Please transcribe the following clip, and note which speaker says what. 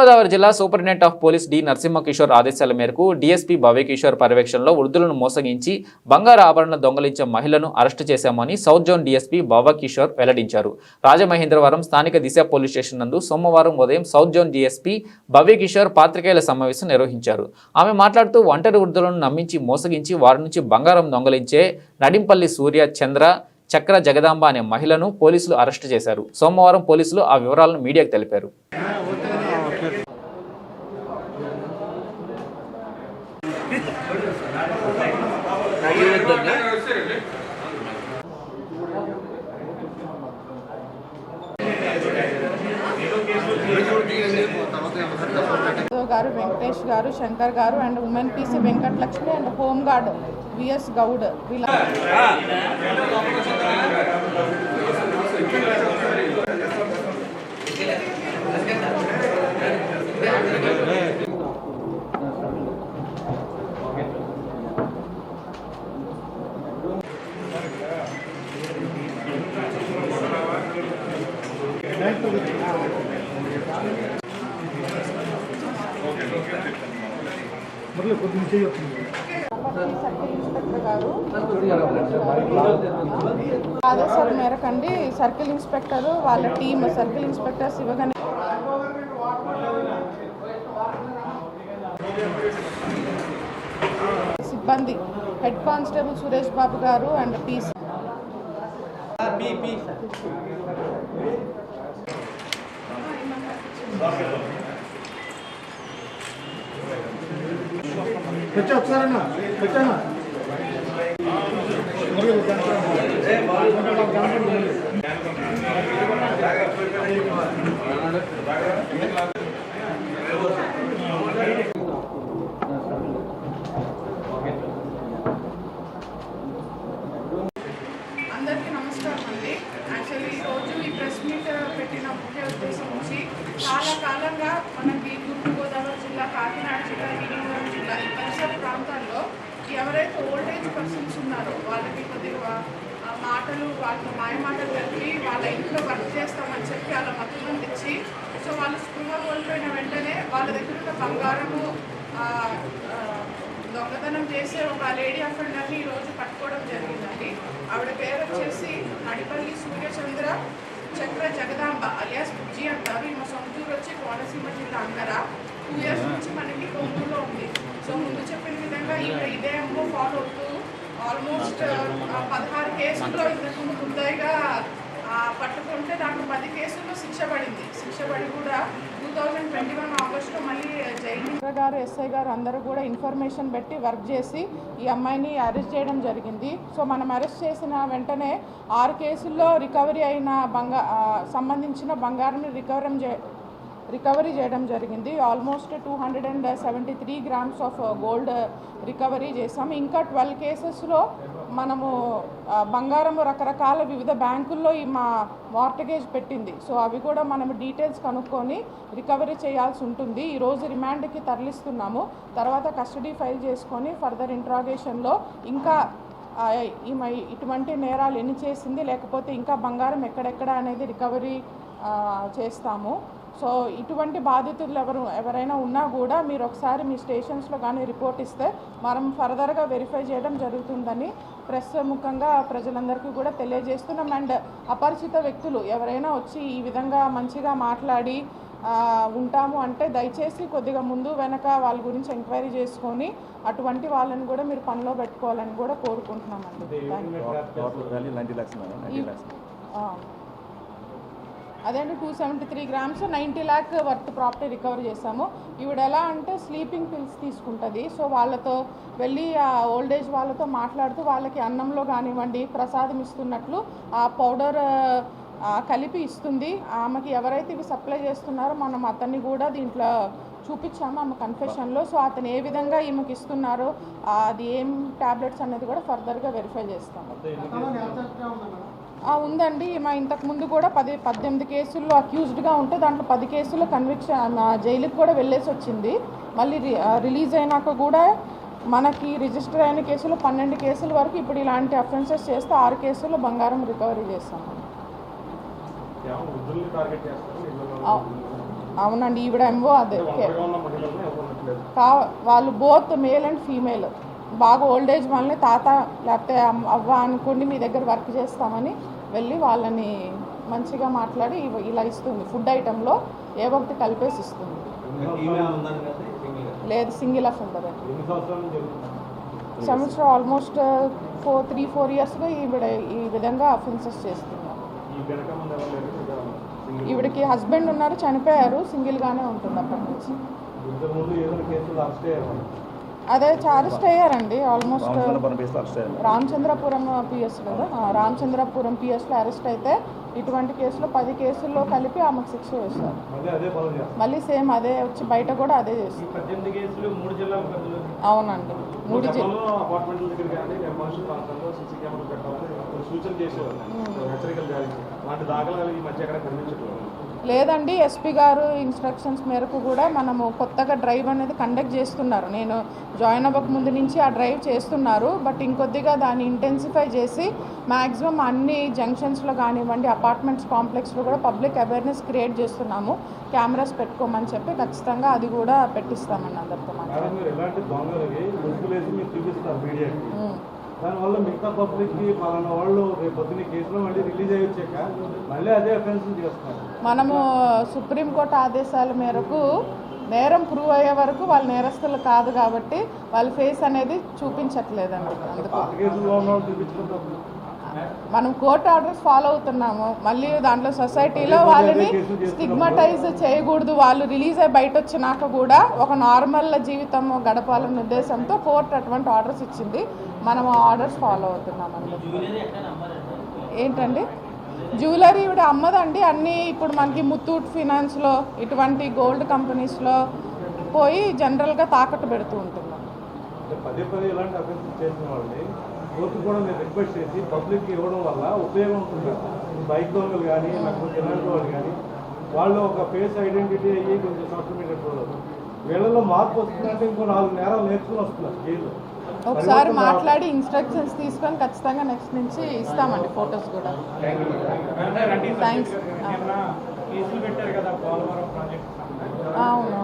Speaker 1: తూర్పుగోదావరి జిల్లా superintendent of police D Narasimha Kishore ఆదేశాల మేరకు డీఎస్పీ భవ్యకిషోర్ పర్యవేక్షణలో వృద్ధులను మోసగించి బంగారు ఆభరణాలు దొంగలించే మహిళను అరెస్టు చేశామని సౌత్ జోన్ డీఎస్పీ భవ్యకిషోర్ వెల్లడించారు. రాజమహేంద్రవరం స్థానిక దిశ పోలీస్ స్టేషన్ నందు సోమవారం ఉదయం సౌత్ జోన్ డీఎస్పీ భవ్యకిషోర్ పాత్రికేయుల సమావేశం నిర్వహించారు. ఆమె మాట్లాడుతూ ఒంటరి వృద్ధులను నమ్మించి మోసగించి వారి నుంచి బంగారం దొంగలించే నడింపల్లి సూర్య చంద్ర చక్ర జగదాంబ అనే మహిళను పోలీసులు అరెస్టు చేశారు. సోమవారం పోలీసులు ఆ వివరాలను మీడియాకు తెలిపారు.
Speaker 2: గారు వెంకటేష్ గారు శంకర్ గారు and women PC Venkatalakshmi and home guard VS Goud. వీళ్ళ సర్కిల్ ఇన్స్పెక్టర్ మేరకండి సర్కిల్ ఇన్స్పెక్టర్ వాళ్ళ టీమ్ సర్కిల్ ఇన్స్పెక్టర్ శివగణి సిబ్బంది. హెడ్ కానిస్టేబుల్ సురేష్ బాబు గారు అండ్ పీసీ
Speaker 3: వచ్చా ఒకసారన్నా వచ్చానా
Speaker 2: అందరికీ నమస్కారం అండి. యాక్చువల్లీ ఈరోజు ఈ ప్రెస్ మీట్ పెట్టిన ముఖ్య ఉద్దేశం నుంచి చాలా కాలంగా మనకి తూర్పుగోదావరి జిల్లా కాకినాడ జిల్లా జిల్లా ఈ పరిసర ప్రాంతాల్లో ఎవరైతే ఓల్డ్ ఏజ్ పర్సన్స్ ఉన్నారో వాళ్ళకి కొద్దిగా మాటలు వాళ్ళ మాయ మాటలు కలిపి వాళ్ళ ఇంట్లో వర్క్ చేస్తామని చెప్పి వాళ్ళ మద్దతు తెచ్చి సో వాళ్ళు స్పృహ కోల్పోయిన వెంటనే వాళ్ళ దగ్గర ఉన్న బంగారము దొంగతనం చేసే ఒక లేడీ అఫెండర్ని ఈరోజు పట్టుకోవడం జరిగిందండి. ఆవిడ పేరు వచ్చేసి నడిపల్లి సూర్యచంద్ర చక్ర జగదాంబ అలియాస్ బుజ్జి అంటారు. ఈమె సొంతూరు వచ్చి కోనసీమ జిల్లా అంగర. టూ ఇయర్స్ నుంచి మనకి కొంగులో ఉంది. సో ముందు చెప్పిన విధంగా ఈవిడ ఇదే ఎంఓ ఫాలో అవుతూ ఆల్మోస్ట్ పదహారు కేసుల్లో ఇంతకు ముందుగా పట్టుకుంటే దాంట్లో పది కేసుల్లో శిక్ష పడింది. శిక్ష పడి కూడా టూ థౌజండ్ ట్వంటీ వన్ ఆగస్టులో మళ్ళీ జైలు గారు ఎస్ఐ గారు అందరూ కూడా ఇన్ఫర్మేషన్ పెట్టి వర్క్ చేసి ఈ అమ్మాయిని అరెస్ట్ చేయడం జరిగింది. సో మనం అరెస్ట్ చేసిన వెంటనే ఆరు కేసుల్లో రికవరీ అయిన బంగా సంబంధించిన బంగారం రికవరీ రికవరీ చేయడం జరిగింది. Almost two hundred and seventy three grams of gold recovery చేసాం ఇంకా ట్వెల్వ్ కేసెస్లో మనము బంగారము బంగారం రకరకాల వివిధ బ్యాంకుల్లో ఈ మా మార్టగేజ్ పెట్టింది. సో అవి కూడా మనం డీటెయిల్స్ కనుక్కొని రికవరీ చేయాల్సి ఉంటుంది. ఈరోజు రిమాండ్కి తరలిస్తున్నాము. తర్వాత కస్టడీ ఫైల్ చేసుకొని ఫర్దర్ ఇంట్రాగేషన్లో ఇంకా ఇటువంటి నేరాలు ఎన్ని చేసింది లేకపోతే ఇంకా బంగారం ఎక్కడెక్కడ అనేది రికవరీ చేస్తాము. సో ఇటువంటి బాధితులు ఎవరు ఎవరైనా ఉన్నా కూడా మీరు ఒకసారి మీ స్టేషన్స్లో కానీ రిపోర్ట్ ఇస్తే మనం ఫర్దర్గా వెరిఫై చేయడం జరుగుతుందని ప్రెస్ ముఖంగా ప్రజలందరికీ కూడా తెలియజేస్తున్నాం. అండ్ అపరిచిత వ్యక్తులు ఎవరైనా వచ్చి ఈ విధంగా మంచిగా మాట్లాడి ఉంటాము అంటే దయచేసి కొద్దిగా ముందు వెనక వాళ్ళ గురించి ఎంక్వైరీ చేసుకొని అటువంటి వాళ్ళని కూడా మీరు పనిలో పెట్టుకోవాలని కూడా కోరుకుంటున్నామండి thank you
Speaker 4: total value ninety lakhs madam ninety lakhs
Speaker 2: ఆ. అదేంటి two seventy three grams ninety lakh worth property recover చేసాము ఈవిడ ఎలా అంటే స్లీపింగ్ పిల్స్ తీసుకుంటుంది. సో వాళ్ళతో వెళ్ళి ఆ ఓల్డ్ ఏజ్ వాళ్ళతో మాట్లాడుతూ వాళ్ళకి అన్నంలో కానివ్వండి ప్రసాదం ఇస్తున్నట్లు ఆ పౌడర్ కలిపి ఇస్తుంది. ఆమెకి ఎవరైతే ఇవి సప్లై చేస్తున్నారో మనం అతన్ని కూడా దీంట్లో చూపించాము ఆమె కన్ఫెషన్లో సో అతను ఏ విధంగా ఈమెకి ఇస్తున్నారో అది ఏం ట్యాబ్లెట్స్ అనేది కూడా ఫర్దర్గా వెరిఫై చేస్తాము. ఉందండి. మా ఇంతకు ముందు కూడా పది పద్దెనిమిది కేసుల్లో అక్యూజ్డ్గా ఉంటే దాంట్లో పది కేసుల్లో కన్విక్షన్ జైలుకి కూడా వెళ్ళేసి వచ్చింది. మళ్ళీ రిలీజ్ అయినాక కూడా మనకి రిజిస్టర్ అయిన కేసులు పన్నెండు కేసుల వరకు ఇప్పుడు ఇలాంటి అఫెన్సెస్ చేస్తే ఆరు కేసుల్లో బంగారం రికవరీ చేస్తాము ఆ, అవునండి. ఈవిడ ఎంఓ అదే. కా వాళ్ళు బోత్ మేల్ అండ్ ఫీమేల్ బాగా ఓల్డ్ ఏజ్ వాళ్ళని తాత లేకపోతే అవ్వ అనుకోండి మీ దగ్గర వర్క్ చేస్తామని వెళ్ళి వాళ్ళని మంచిగా మాట్లాడి ఇలా ఇస్తుంది. ఫుడ్ ఐటెంలో ఏ ఒకటి కలిపేసి ఇస్తుంది. లేదు సింగిల్
Speaker 3: నుంచి జరుగుతుంది?
Speaker 2: సంవత్సరం ఆల్మోస్ట్ ఫోర్ త్రీ ఫోర్ ఇయర్స్గా ఈవిడ ఈ విధంగా అఫెన్సెస్ చేస్తున్నారు.
Speaker 3: సింగిల్
Speaker 2: ఈవిడకి హస్బెండ్ ఉన్నారు చనిపోయారు సింగిల్గానే ఉంటుంది అప్పటి నుంచి. అదే అరెస్ట్ అయ్యారండి ఆల్మోస్ట్
Speaker 4: రామచంద్రపురం
Speaker 2: పిఎస్ కదా? రామచంద్రపురం పిఎస్లో అరెస్ట్ అయితే ఇటువంటి కేసులో పది కేసుల్లో కలిపి ఆమెకు శిక్ష వేశారు.
Speaker 3: మళ్ళీ
Speaker 2: సేమ్ అదే వచ్చి బయట కూడా అదే చేస్తారు
Speaker 3: పద్దెనిమిది కేసులు మూడు జిల్లాల పరిధిలో
Speaker 2: అవునండి. మూడు
Speaker 3: సూచన చేసేవారు.
Speaker 2: లేదండి ఎస్పీ గారు ఇన్స్ట్రక్షన్స్ మేరకు కూడా మనము కొత్తగా డ్రైవ్ అనేది కండక్ట్ చేస్తున్నారు. నేను జాయిన్ అవ్వక ముందు నుంచి ఆ డ్రైవ్ చేస్తున్నారు. బట్ ఇంకొద్దిగా దాన్ని ఇంటెన్సిఫై చేసి మ్యాక్సిమం అన్ని జంక్షన్స్లో కానివ్వండి అపార్ట్మెంట్స్ కాంప్లెక్స్లో కూడా పబ్లిక్ అవేర్నెస్ క్రియేట్ చేస్తున్నాము. కెమెరాస్ పెట్టుకోమని చెప్పి ఖచ్చితంగా అది కూడా పెట్టిస్తామండి అందరితో
Speaker 3: మేడం దానివల్ల మిగతా పబ్లిక్కి పలానా వాళ్ళు రేపు పొద్దున్న కేసులో మళ్ళీ రిలీజ్ అయ్యి వచ్చాక మళ్ళీ అదే అఫెన్స్ చేస్తున్నారు
Speaker 2: మనము సుప్రీంకోర్టు ఆదేశాల మేరకు నేరం ప్రూవ్ అయ్యే వరకు వాళ్ళు నేరస్తులు కాదు కాబట్టి వాళ్ళ ఫేస్ అనేది చూపించట్లేదండి అందుకు. మనం కోర్టు ఆర్డర్స్ ఫాలో అవుతున్నాము. మళ్ళీ దాంట్లో సొసైటీలో వాళ్ళని స్టిగ్మటైజ్ చేయకూడదు. వాళ్ళు రిలీజ్ అయ్యి బయట వచ్చినాక కూడా ఒక నార్మల్ జీవితం గడపాలన్న ఉద్దేశంతో కోర్టు అటువంటి ఆర్డర్స్ ఇచ్చింది. మనం ఆ ఆర్డర్స్ ఫాలో అవుతున్నాం అండి ఏంటండి? జ్యువెలరీ ఇవిడ అమ్మదండి. అన్నీ ఇప్పుడు మనకి ముత్తూట్ ఫినాన్స్లో ఇటువంటి గోల్డ్ కంపెనీస్లో పోయి జనరల్గా తాకట్టు పెడుతూ ఉంటున్నాం.
Speaker 3: పదే పదే ఇలాంటి చేసిన వాళ్ళని కోర్టు కూడా మీరు రిక్వెస్ట్ చేసి పబ్లిక్ ఇవ్వడం వల్ల ఉపయోగం ఉంటుంది. బైక్ దొంగలు కానీ లేకపోతే ఇలాంటి వాళ్ళు కానీ వాళ్ళు ఒక ఫేస్ ఐడెంటిటీ అయ్యి కొంచెం సోషల్ మీడియా వీళ్ళలో మార్పు వస్తుందంటే ఇంకో నాలుగు నేరాలు నేర్చుకుని వస్తున్నారు జైల్లో.
Speaker 2: ఒకసారి మాట్లాడి ఇన్స్ట్రక్షన్స్ తీసుకొని ఖచ్చితంగా నెక్స్ట్ నుంచి ఇస్తామండి ఫొటోస్ కూడా. థ్యాంక్స్
Speaker 3: కేసులు పెట్టారు కదా పోలవరం ప్రాజెక్ట్
Speaker 2: అవును.